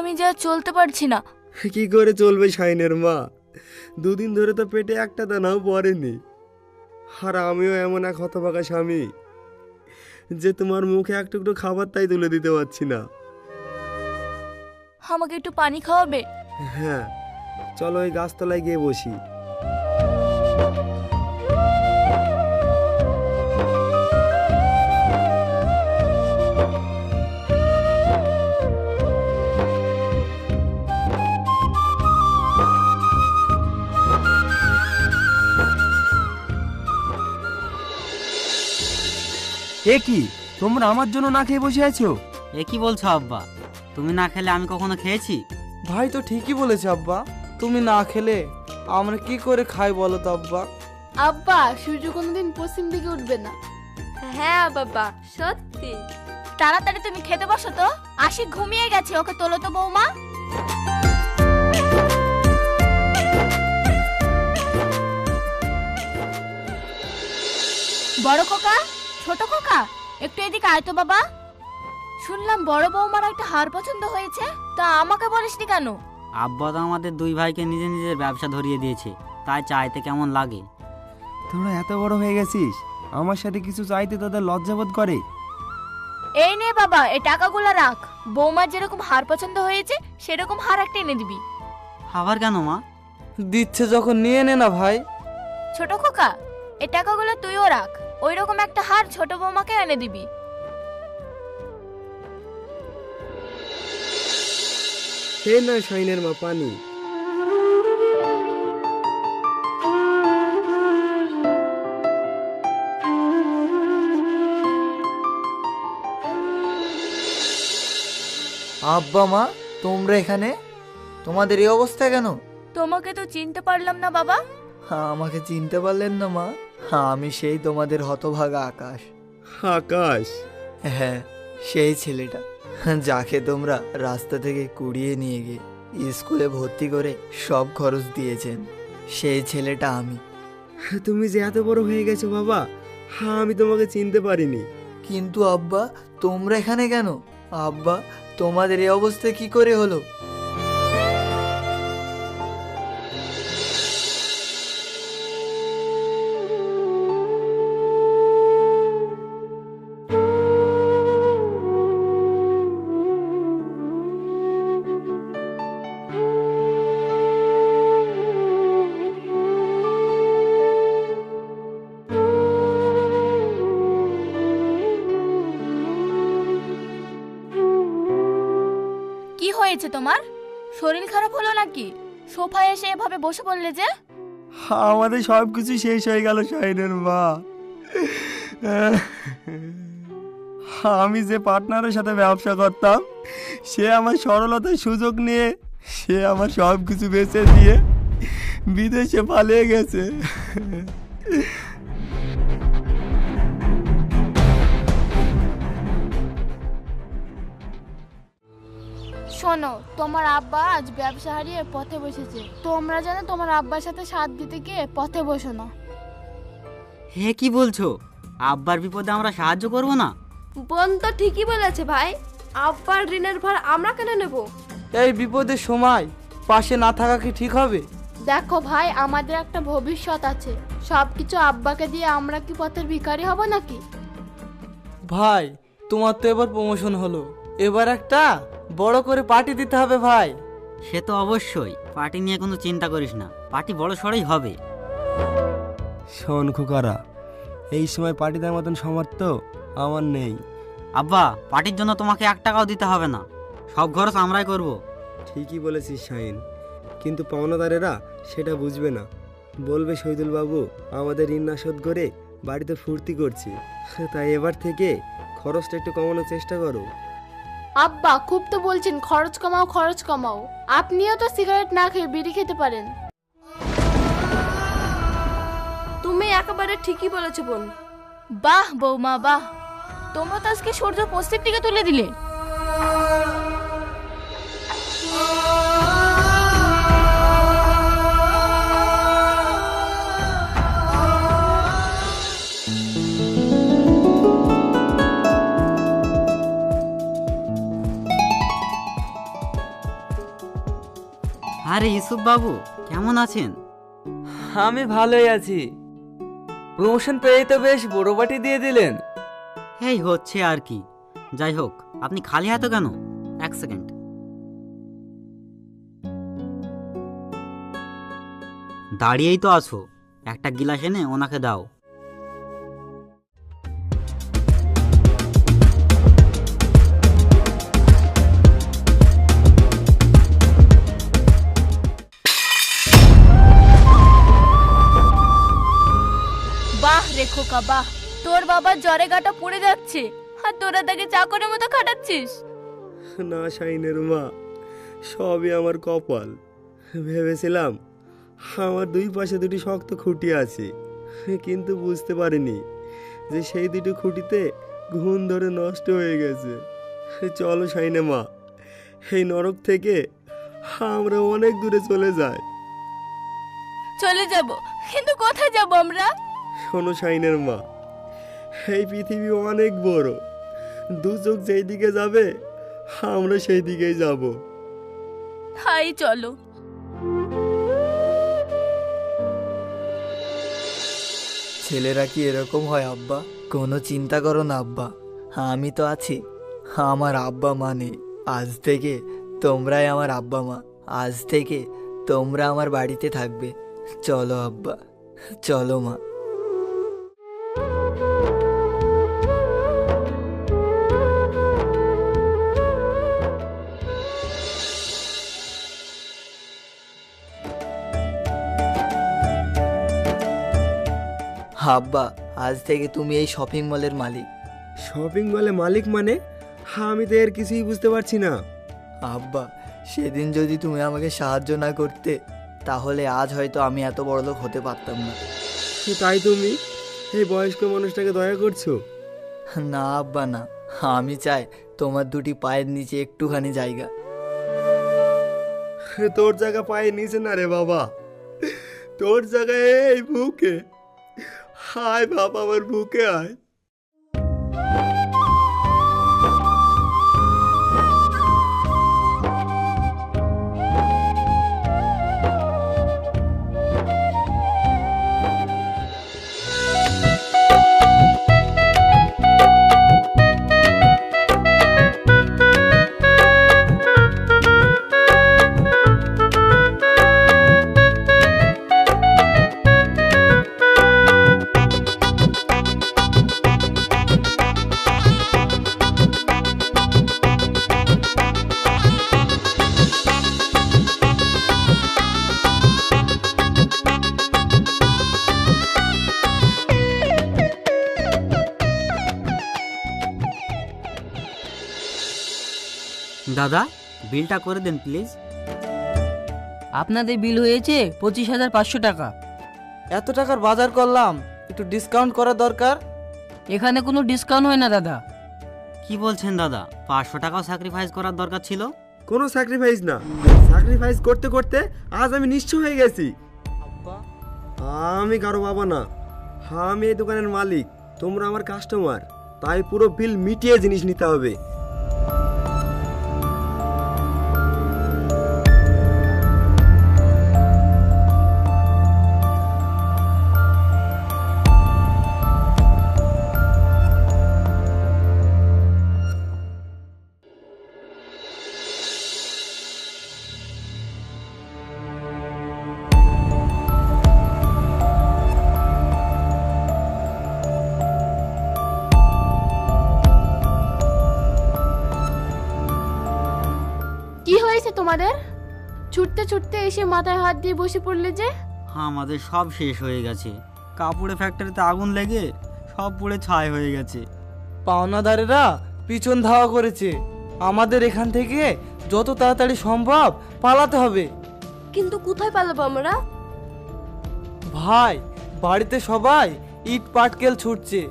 আমি যা চলতে পারছি না। কি করে চলবে শাইনের মা? দুদিন ধরে তো পেটে একটা দানাও পড়েনি। আর আমিও এমন এক হতভাগা স্বামী যে তোমার মুখে এক টুকরো খাবার তাই তুলে দিতে পারছি না। আমাকে একটু পানি খাওয়াবে? হ্যাঁ চলো ওই গাছতলায় গিয়ে বসি। এ কি? তোমরা আমার জন্য না খেয়ে বসে আছো? এ কি বলছো আব্বা? তুমি না খেলে আমি কখনো খেয়েছি? ভাই তো ঠিকই বলেছে আব্বা। তুমি না খেলে আমরা কি করে খাই বলো তো আব্বা? আব্বা সূর্য কোনোদিন পশ্চিম দিকে উঠবে না। হ্যাঁ বাবা সত্যি। তাড়াতাড়ি তুমি খেতে বসো তো। আশিক ঘুমিয়ে গেছে ওকে তোলো তো বৌমা। বড় খোকা ছোট খোকা একটু এদিকে আয় তো বাবা। শুনলাম বড় বৌমার একটা হার পছন্দ হয়েছে তা আমাকে বলিসনি কেন? আব্বা তো আমাদের দুই ভাইকে নিজের নিজের ব্যবসা ধরিয়ে দিয়েছে তাই চাইতে কেমন লাগে? তোরা এত বড় হয়ে গেছিস আমার সাথে কিছু চাইতে তোদের লজ্জাবোধ করে। এই নে বাবা এই টাকাগুলো রাখ। বৌমার যেরকম হার পছন্দ হয়েছে সেরকম হার একটা এনে দিবি। আবার কেন মা? দিচ্ছে যখন নিয়ে নে না ভাই। ছোট খোকা এই টাকাগুলো তুইও রাখ। ওই রকম একটা হার ছোট বৌমাকে এনে দিবি। হে না শাইনের মা পানি। আব্বা মা তোমরা এখানে? তোমাদের এই অবস্থা কেন? তোমাকে তো চিনতে পারলাম না বাবা। হ্যাঁ, আমাকে চিনতে পারলেন না মা। আমি সেই তোমাদের হতভাগা আকাশ। আকাশ? হ্যাঁ সেই ছেলেটা। যাকে তোমরা রাস্তা থেকে কুড়িয়ে নিয়ে গিয়ে স্কুলে ভর্তি করে সব খরচ দিয়েছেন সেই ছেলেটা আমি। তুমি যে এত বড় হয়ে গেছো বাবা হ্যাঁ আমি তোমাকে চিনতে পারিনি। কিন্তু আব্বা তোমরা এখানে কেন? আব্বা তোমাদের এই অবস্থা কি করে হলো? হয়েছে তোমার? শরীর খারাপ হলো নাকি? সোফায় এসে এভাবে বসে পড়লে যে? আমাদের সব কিছু শেষ হয়ে গেল শাইনের মা। আমি যে পার্টনারের সাথে ব্যবসা করতাম, সে আমার সরলতার সুযোগ নিয়ে, সে আমার সব কিছু বেচে দিয়ে বিদেশে পালিয়ে গেছে। শোনো তোমার আব্বা আজ ব্যবসা হারিয়ে পথে বসেছে। তোমরা যেন তোমার আব্বার সাথে সাথ দিতে গিয়ে পথে বসো না। হে কি বলছো? আব্বার বিপদে আমরা সাহায্য করব না? বোন তো ঠিকই বলেছে ভাই। আব্বার ঋণের ভার আমরা কেন নেব? এই বিপদের সময় পাশে না থাকা কি ঠিক হবে? দেখো ভাই আমাদের একটা ভবিষ্যৎ আছে। সব কিছু আব্বাকে দিয়ে আমরা কি পথের ভিখারি হব নাকি? ভাই তোমার তো এবার প্রমোশন হলো। এবার একটা বড় করে পার্টি দিতে হবে ভাই। সে তো অবশ্যই। পার্টি নিয়ে কোনো চিন্তা করিস না। পার্টি বড় সড়ই হবে। শোন খুকারা এই সময় পার্টি দেওয়ার মতন সামর্থ্য আমার নেই। আব্বা পার্টির জন্য তোমাকে এক টাকাও দিতে হবে না। সব খরচ আমরাই করব। ঠিকই বলেছিস শাইন কিন্তু পাওনাদারেরা সেটা বুঝবে না। বলবে শহীদুল বাবু আমাদের ঋণ না শোধ করে বাড়িতে ফুর্তি করছি। তাই এবার থেকে খরচটা একটু কমানোর চেষ্টা করো। আব্বা খুব তো বলছেন খরচ কমাও খরচ কমাও। আপনিও তো সিগারেট না খেয়ে বিড়ি খেতে পারেন। তুমি একেবারে ঠিকই বলেছ বোন। বাহ বৌমা বাহ। তোমরা তো আজকে সূর্য পশ্চিম দিকে তুলে দিলে। আরে ইউসুফ বাবু কেমন আছেন? আমি ভালোই আছি। প্রমোশন পেয়ে তো বেশ বড় বাটি দিয়ে দিলেন। এই হচ্ছে আর কি। যাই হোক আপনি খালি হাতে কেন? এক সেকেন্ড। দাঁড়িয়েই তো আছো। একটা গিলাস এনে ওনাকে দাও। খোকা বাহ তোর বাবার জ্বরে গাটা পড়ে যাচ্ছে আর তোরা তাকে চাকরের মতো খাটাচ্ছিস। না শাইনের মা সবই আমার কপাল। ভেবেছিলাম আমার দুই পাশে দুটি শক্ত খুঁটি আছে কিন্তু বুঝতে পারিনি যে সেই দুটি খুঁটিতে ঘুণ ধরে নষ্ট হয়ে গেছে। চলো শাইনে মা এই নরক থেকে আমরা অনেক দূরে চলে যাই। চলে যাব কিন্তু কোথায় যাব আমরা? শোনো শাইনের মা এই পৃথিবী অনেক বড়। দু চোখ যেই দিকে যাবে আমরা সেই দিকেই যাব। হাই চলো। ছেলেরা কি এরকম হয় আব্বা? কোনো চিন্তা করো না আব্বা। আমি তো আছি। আমার আব্বা মা নেই। আজ থেকে তোমরাই আমার আব্বা মা। আজ থেকে তোমরা আমার বাড়িতে থাকবে। চলো আব্বা। চলো মা। আব্বা আজ থেকে তুমি এই শপিং মলের মালিক। শপিং মলে মালিক মানে? হ্যাঁ আমি তো এর কিছুই বুঝতে পারছি না। আব্বা সেদিন যদি তুমি আমাকে সাহায্য না করতে তাহলে আজ হয়তো আমি এত বড় লোক হতে পারতাম না। তাই তুমি? এই বয়স্ক মানুষটাকে দয়া করছ? না আব্বা না। আমি চাই তোমার দুটি পায়ের নিচে একটুখানি জায়গা। তোর জায়গা পায়ের নিচে না রে বাবা। তোর জায়গায় এই বুকে। হায় বাবা আমার বুকে আয়। দাদা বিলটা করে দেন প্লিজ আপনাদের বিল হয়েছে পঁচিশ হাজার পাঁচশো টাকা। এত টাকার বাজার করলাম একটু ডিসকাউন্ট করা দরকার। এখানে কোনো ডিসকাউন্ট হয় না দাদা। কি বলছেন দাদা? পাঁচশো টাকাও স্যাক্রিফাইস করার দরকার ছিল? কোনো স্যাক্রিফাইস না। স্যাক্রিফাইস করতে করতে আজ আমি নিশ্চয় হয়ে গেছি। আমি কারও বাবা না। আমি এই দোকানের মালিক। তোমরা আমার কাস্টমার তাই পুরো বিল মিটিয়ে জিনিস নিতে হবে। তোমাদের? ছুটতে ছুটতে এসে মাথায় হাত দিয়ে বসে পড়লে যে? আমাদের সব শেষ হয়ে গেছে। কাপড়ের ফ্যাক্টরিতে আগুন লেগে সব পুড়ে ছাই হয়ে গেছে। পাওনাদারেরা পিছন ধাওয়া করেছে। আমাদের এখান থেকে যত তাড়াতাড়ি সম্ভব পালাতে হবে। কিন্তু কোথায় পালাবো আমরা? ভাই বাড়িতে সবাই ইট পাটকেল ছুটছে।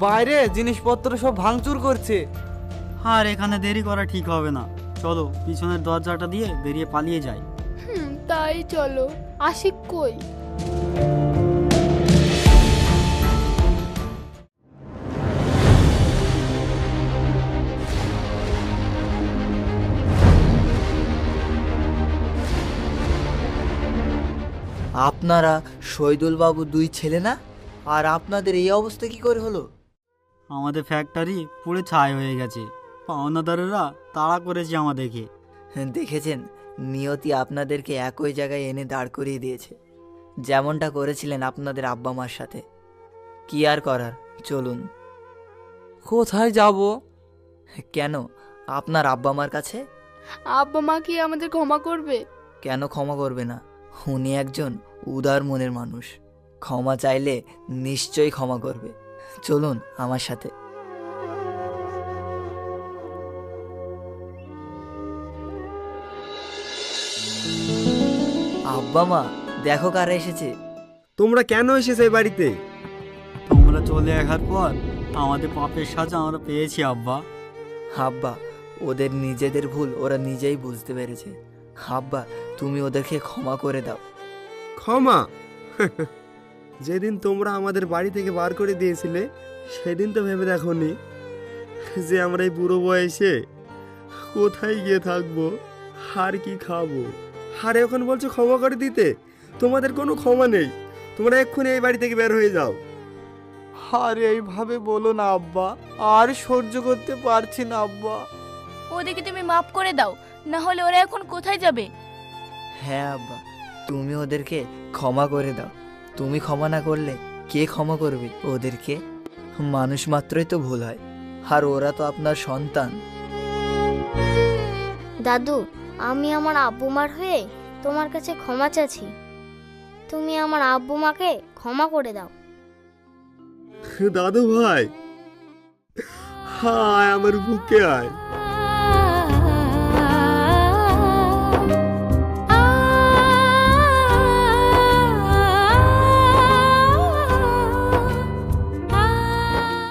বাইরে জিনিসপত্র সব ভাঙচুর করছে। আর এখানে দেরি করা ঠিক হবে না। চলো পিছনের দরজাটা দিয়ে বেরিয়ে পালিয়ে যাই। হুম তাই চলো। আশিক কই? আপনারা শহীদুল বাবু দুই ছেলে না? আর আপনাদের এই অবস্থা কি করে হলো? আমাদের ফ্যাক্টরি পুরো ছাই হয়ে গেছে। পাওনাদারেরা তাড়া করেছে আমাদেরকে। দেখেছেন নিয়তি আপনাদেরকে একই জায়গায় এনে দাঁড় করিয়ে দিয়েছে। যেমনটা করেছিলেন আপনাদের আব্বা মার সাথে। কি আর করার চলুন। কোথায় যাব? কেন আপনার আব্বা মার কাছে? আব্বা মা কি আমাদের ক্ষমা করবে? কেন ক্ষমা করবে না? উনি একজন উদার মনের মানুষ। ক্ষমা চাইলে নিশ্চয়ই ক্ষমা করবে। চলুন আমার সাথে। আব্বা মা দেখো কারা এসেছে। তোমরা কেন এসেছ এই বাড়িতে? তোমরা চলে আসার পর আমাদের পাপের সাজা আমরা পেয়েছি আব্বা। হাব্বা ওদের নিজেদের ভুল ওরা নিজেই বুঝতে পেরেছে। হাব্বা তুমি ওদেরকে ক্ষমা করে দাও। ক্ষমা? যেদিন তোমরা আমাদের বাড়ি থেকে বার করে দিয়েছিলে সেদিন তো ভেবে দেখোনি যে আমরা এই বুড়ো বয়সে কোথায় গিয়ে থাকব আর কি খাব। আর এখন বলছো ক্ষমা করে দিতে। তোমাদের কোনো ক্ষমা নেই। তোমরা এক্ষুনি এই বাড়ি থেকে বের হয়ে যাও। আর এইভাবে বলো না আব্বা। আর সহ্য করতে পারছি না আব্বা। ওদেরকে তুমি মাফ করে দাও না হলে ওরা এখন কোথায় যাবে? হ্যাঁ আব্বা। তুমি ওদেরকে ক্ষমা করে দাও। তুমি ক্ষমা না করলে কে ক্ষমা করবে ওদেরকে? মানুষ মাত্রই তো ভুল হয়। আর ওরা তো আপনার সন্তান। দাদু আমি আমার আব্বু মার হয়ে তোমার কাছে ক্ষমা চাচ্ছি। তুমি আমার আব্বু মাকে ক্ষমা করে দাও। দাদু ভাই হায় আমার বুকে আয়।